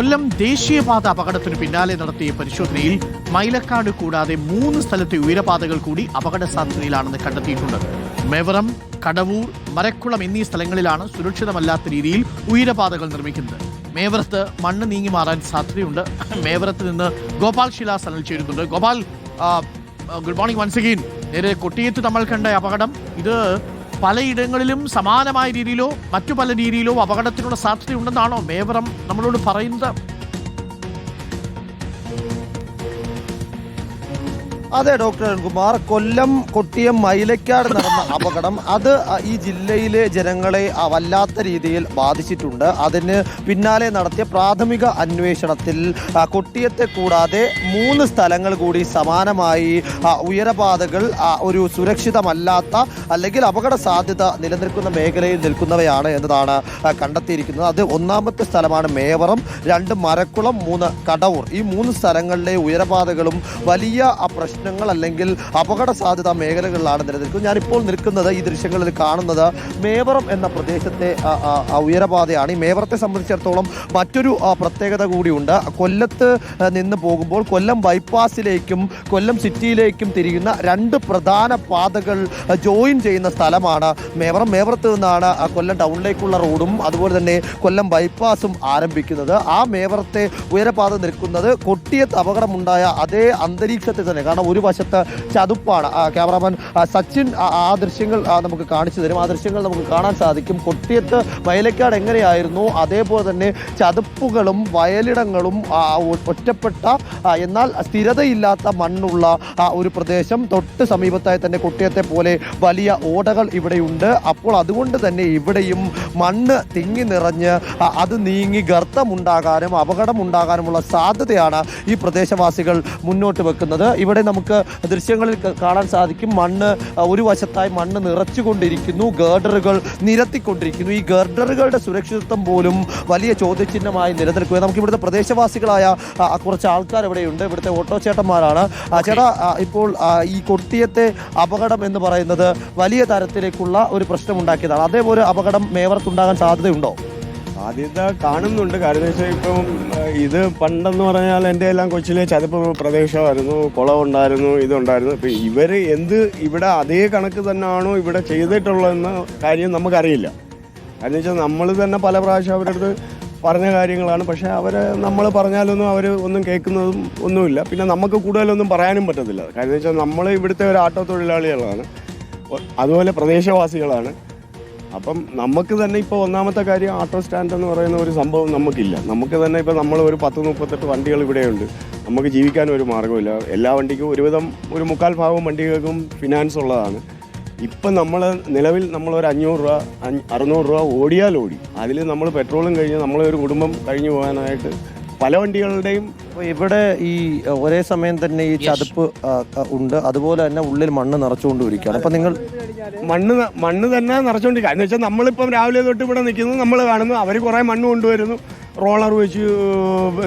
കൊല്ലം ദേശീയപാത അപകടത്തിന് പിന്നാലെ നടത്തിയ പരിശോധനയിൽ മൈലക്കാട് കൂടാതെ മൂന്ന് സ്ഥലത്തെ ഉയരപാതകൾ കൂടി അപകട സാധ്യതയിലാണെന്ന് കണ്ടെത്തിയിട്ടുണ്ട്. മെവറം കടവൂർ മരക്കുളം എന്നീ സ്ഥലങ്ങളിലാണ് സുരക്ഷിതമല്ലാത്ത രീതിയിൽ ഉയരപാതകൾ നിർമ്മിക്കുന്നത്. മേവറത്ത് മണ്ണ് നീങ്ങി മാറാൻ സാധ്യതയുണ്ട്. മേവറത്ത് നിന്ന് ഗോപാൽ ശിലാസ് അനൽ ചേരുന്നുണ്ട്. Gopal good morning once again. നേരെ കൊട്ടിയത്ത് നമ്മൾ കണ്ട അപകടം. ഇത് പലയിടങ്ങളിലും സമാനമായ രീതിയിലോ മറ്റു പല രീതിയിലോ അപകടത്തിനുള്ള സാധ്യതയുണ്ടെന്നാണോ മേവറം നമ്മളോട് പറയുന്നത്? അതെ ഡോക്ടർ അരുൺകുമാർ കൊല്ലം കൊട്ടിയം മൈലക്കാട് നടന്ന അപകടം അത് ഈ ജില്ലയിലെ ജനങ്ങളെ വല്ലാത്ത രീതിയിൽ ബാധിച്ചിട്ടുണ്ട്. അതിന് പിന്നാലെ നടത്തിയ പ്രാഥമിക അന്വേഷണത്തിൽ കൊട്ടിയത്തെ കൂടാതെ മൂന്ന് സ്ഥലങ്ങൾ കൂടി സമാനമായി ഉയരപാതകൾ ഒരു സുരക്ഷിതമല്ലാത്ത അല്ലെങ്കിൽ അപകട സാധ്യത നിലനിൽക്കുന്ന മേഖലയിൽ നിൽക്കുന്നവയാണ് എന്നതാണ് കണ്ടെത്തിയിരിക്കുന്നത്. അത് ഒന്നാമത്തെ സ്ഥലമാണ് മേവറം രണ്ട് മരക്കുളം മൂന്ന് കടവൂർ. ഈ മൂന്ന് സ്ഥലങ്ങളിലെ ഉയരപാതകളും വലിയ അ, പ്രശ്നങ്ങൾ അല്ലെങ്കിൽ അപകട സാധ്യത മേഖലകളിലാണ് നിലനിൽക്കുന്നത്. ഞാനിപ്പോൾ നിൽക്കുന്നത് ഈ ദൃശ്യങ്ങളിൽ കാണുന്നത് മേവറം എന്ന പ്രദേശത്തെ ഉയരപാതയാണ്. ഈ മേവറത്തെ സംബന്ധിച്ചിടത്തോളം മറ്റൊരു പ്രത്യേകത കൂടിയുണ്ട്. കൊല്ലത്ത് നിന്ന് പോകുമ്പോൾ കൊല്ലം ബൈപ്പാസിലേക്കും കൊല്ലം സിറ്റിയിലേക്കും തിരിയുന്ന രണ്ട് പ്രധാന പാതകൾ ജോയിൻ ചെയ്യുന്ന സ്ഥലമാണ് മേവറം. മേവറത്ത് നിന്നാണ് കൊല്ലം ടൗണിലേക്കുള്ള റോഡും അതുപോലെ തന്നെ കൊല്ലം ബൈപ്പാസും ആരംഭിക്കുന്നത്. ആ മേവറത്തെ ഉയരപാത നിൽക്കുന്നത് കൊട്ടിയത്ത് അപകടമുണ്ടായ അതേ അന്തരീക്ഷത്തിൽ തന്നെ. കാരണം ഒരു വശത്ത് ചതുപ്പാണ്. ക്യാമറാമാൻ സച്ചിൻ ആ ദൃശ്യങ്ങൾ നമുക്ക് കാണിച്ചു തരും. ആ ദൃശ്യങ്ങൾ നമുക്ക് കാണാൻ സാധിക്കും. കൊട്ടിയത്ത് വയലക്കാട് എങ്ങനെയായിരുന്നു? അതേപോലെ തന്നെ ചതുപ്പുകളും വയലിടങ്ങളും ഒറ്റപ്പെട്ട എന്നാൽ സ്ഥിരതയില്ലാത്ത മണ്ണുള്ള ഒരു പ്രദേശം. തൊട്ട് സമീപത്തായി തന്നെ കൊട്ടിയത്തെ പോലെ വലിയ ഓടകൾ ഇവിടെയുണ്ട്. അപ്പോൾ അതുകൊണ്ട് തന്നെ ഇവിടെയും മണ്ണ് തിങ്ങി നിറഞ്ഞ് അത് നീങ്ങി ഗർത്തമുണ്ടാകാനും അപകടമുണ്ടാകാനുമുള്ള സാധ്യതയാണ് ഈ പ്രദേശവാസികൾ മുന്നോട്ട് വെക്കുന്നത്. ഇവിടെ നമുക്ക് ദൃശ്യങ്ങളിൽ കാണാൻ സാധിക്കും. മണ്ണ് ഒരു വശത്തായി മണ്ണ് നിറച്ചുകൊണ്ടിരിക്കുന്നു. ഗേർഡറുകൾ നിരത്തിക്കൊണ്ടിരിക്കുന്നു. ഈ ഗേർഡറുകളുടെ സുരക്ഷിതത്വം പോലും വലിയ ചോദ്യചിഹ്നമായി നിലനിൽക്കുക നമുക്ക് ഇവിടുത്തെ പ്രദേശവാസികളായ കുറച്ച് ആൾക്കാർ ഇവിടെയുണ്ട്. ഇവിടുത്തെ ഓട്ടോ ചേട്ടന്മാരാണ്. ചേട്ടാ ഇപ്പോൾ ഈ കൊട്ടിയത്തെ അപകടം എന്ന് പറയുന്നത് വലിയ തരത്തിലേക്കുള്ള ഒരു പ്രശ്നം ഉണ്ടാക്കിയതാണ് അതേപോലെ അപകടം മേവർക്കുണ്ടാകാൻ സാധ്യതയുണ്ടോ? സാധ്യത കാണുന്നുണ്ട്. കാരണം വെച്ചാൽ ഇപ്പം ഇത് പണ്ടെന്ന് പറഞ്ഞാൽ എന്റെ എല്ലാം കൊച്ചിലെ ചതുപ്പ് പ്രദേശമായിരുന്നു. കുളമുണ്ടായിരുന്നു ഇതുണ്ടായിരുന്നു. ഇപ്പം ഇവർ എന്ത് ഇവിടെ അതേ കണക്ക് തന്നെയാണോ ഇവിടെ ചെയ്തിട്ടുള്ളതെന്ന കാര്യം നമുക്കറിയില്ല. കാരണം വെച്ചാൽ നമ്മൾ തന്നെ പല പ്രാവശ്യം അവരുടെ അടുത്ത് പറഞ്ഞ കാര്യങ്ങളാണ്. പക്ഷേ അവർ നമ്മൾ പറഞ്ഞാലൊന്നും അവർ ഒന്നും കേൾക്കുന്നതും ഒന്നുമില്ല. പിന്നെ നമുക്ക് കൂടുതലൊന്നും പറയാനും പറ്റത്തില്ല. കാരണം വെച്ചാൽ നമ്മൾ ഇവിടുത്തെ ഒരു ആട്ടോ തൊഴിലാളികളാണ് അതുപോലെ പ്രദേശവാസികളാണ്. അപ്പം നമുക്ക് തന്നെ ഇപ്പോൾ ഒന്നാമത്തെ കാര്യം ഓട്ടോ സ്റ്റാൻഡ് എന്ന് പറയുന്ന ഒരു സംഭവം നമുക്കില്ല. നമുക്ക് തന്നെ ഇപ്പോൾ നമ്മൾ ഒരു പത്ത് മുപ്പത്തെട്ട് വണ്ടികൾ ഇവിടെയുണ്ട്. നമുക്ക് ജീവിക്കാൻ ഒരു മാർഗമില്ല. എല്ലാ വണ്ടിക്കും ഒരുവിധം ഒരു മുക്കാൽ ഭാഗം വണ്ടികൾക്കും ഫിനാൻസ് ഉള്ളതാണ്. ഇപ്പം നമ്മൾ നിലവിൽ നമ്മൾ ഒരു അഞ്ഞൂറ് രൂപ അറുന്നൂറ് രൂപ ഓടിയാൽ ഓടി അതിൽ നമ്മൾ പെട്രോളും കഴിഞ്ഞ് നമ്മളെ ഒരു കുടുംബം കഴിഞ്ഞു പോകാനായിട്ട് പല വണ്ടികളുടെയും ഇവിടെ ഈ ഒരേ സമയം തന്നെ ഈ ചതുപ്പ് ഉണ്ട്. അതുപോലെ തന്നെ ഉള്ളിൽ മണ്ണ് നിറച്ചുകൊണ്ടിരിക്കുകയാണ്. അപ്പം നിങ്ങൾ മണ്ണ് മണ്ണ് തന്നെ നിറച്ചുകൊണ്ടിരിക്കുക എന്ന് വെച്ചാൽ നമ്മളിപ്പം രാവിലെ തൊട്ട് ഇവിടെ നിൽക്കുന്നു നമ്മൾ കാണുന്നു അവർ കുറേ മണ്ണ് കൊണ്ടുവരുന്നു. റോളർ വെച്ച്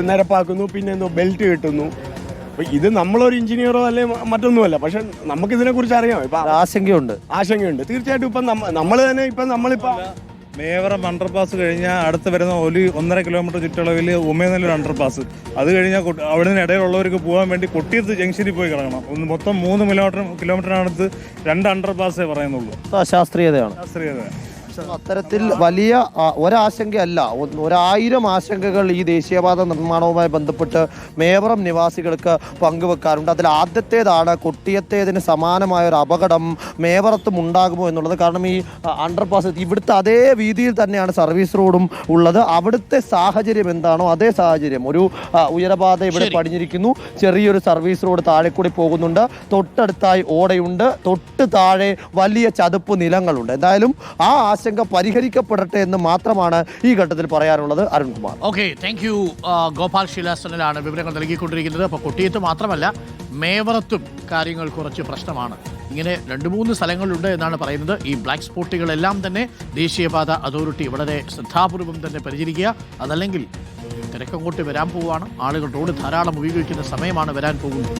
നിരപ്പാക്കുന്നു പിന്നെ എന്തോ ബെൽറ്റ് കിട്ടുന്നു. അപ്പോൾ ഇത് നമ്മളൊരു എഞ്ചിനീയറോ അല്ലെ മറ്റൊന്നുമല്ല. പക്ഷെ നമുക്കിതിനെക്കുറിച്ച് അറിയാം. ഇപ്പം ആശങ്കയുണ്ട്. ആശങ്കയുണ്ട്. തീർച്ചയായിട്ടും ഇപ്പം നമ്മൾ തന്നെ ഇപ്പം നമ്മളിപ്പോൾ മേവറം അണ്ടർപാസ് കഴിഞ്ഞാൽ അടുത്ത് വരുന്ന ഒലി ഒന്നര കിലോമീറ്റർ ചുറ്റളവിൽ ഉമയനല്ലൂർ അണ്ടർപാസ് അത് കഴിഞ്ഞാൽ അവിടെ നിന്ന് ഇടയിലുള്ളവർക്ക് പോകാൻ വേണ്ടി കൊട്ടിയത്ത് ജംഗ്ഷനിൽ പോയി കിടക്കണം. ഒന്ന് മൊത്തം മൂന്ന് കിലോമീറ്റർ കിലോമീറ്ററിനടുത്ത് രണ്ട് അണ്ടർപാസേ പറയുന്നുള്ളൂ. ശാസ്ത്രീയതയാണ് ശാസ്ത്രീയത അത്തരത്തിൽ വലിയ ഒരാശങ്കയല്ല ഒരായിരം ആശങ്കകൾ ഈ ദേശീയപാത നിർമ്മാണവുമായി ബന്ധപ്പെട്ട് മേവറം നിവാസികൾക്ക് പങ്കുവെക്കാറുണ്ട്. അതിൽ ആദ്യത്തേതാണ് കൊട്ടിയത്തേതിന് സമാനമായ ഒരു അപകടം മേവറത്തും ഉണ്ടാകുമോ എന്നുള്ളത്. കാരണം ഈ അണ്ടർപാസ് ഇവിടുത്തെ അതേ വീതിയിൽ തന്നെയാണ് സർവീസ് റോഡും ഉള്ളത്. അവിടുത്തെ സാഹചര്യം എന്താണോ അതേ സാഹചര്യം. ഒരു ഉയരപാത ഇവിടെ പടിഞ്ഞിരിക്കുന്നു ചെറിയൊരു സർവീസ് റോഡ് താഴെ കൂടി പോകുന്നുണ്ട്. തൊട്ടടുത്തായി ഓടയുണ്ട്. തൊട്ട് താഴെ വലിയ ചതുപ്പ് നിലങ്ങളുണ്ട്. എന്തായാലും ആ ആശങ്ക പരിഹരിക്കപ്പെടട്ടെ എന്ന് മാത്രമാണ് ഈ ഘട്ടത്തിൽ പറയാനുള്ളത് Arunkumar okay thank you Gopal ശിലാസനിലാണ് വിവരങ്ങൾ നൽകിക്കൊണ്ടിരിക്കുന്നത്. അപ്പോൾ കൊട്ടിയത്ത് മാത്രമല്ല മേവറത്തും കാര്യങ്ങൾ കുറച്ച് പ്രശ്നമാണ്. ഇങ്ങനെ രണ്ട് മൂന്ന് സ്ഥലങ്ങളുണ്ട് എന്നാണ് പറയുന്നത്. ഈ ബ്ലാക്ക് സ്പോട്ടുകളെല്ലാം തന്നെ ദേശീയപാത അതോറിറ്റി വളരെ ശ്രദ്ധാപൂർവം തന്നെ പരിചരിക്കുക. അതല്ലെങ്കിൽ തിരക്കങ്ങോട്ട് വരാൻ പോവുകയാണ്. ആളുകൾ റോഡ് ധാരാളം ഉപയോഗിക്കുന്ന സമയമാണ് വരാൻ പോകുന്നത്.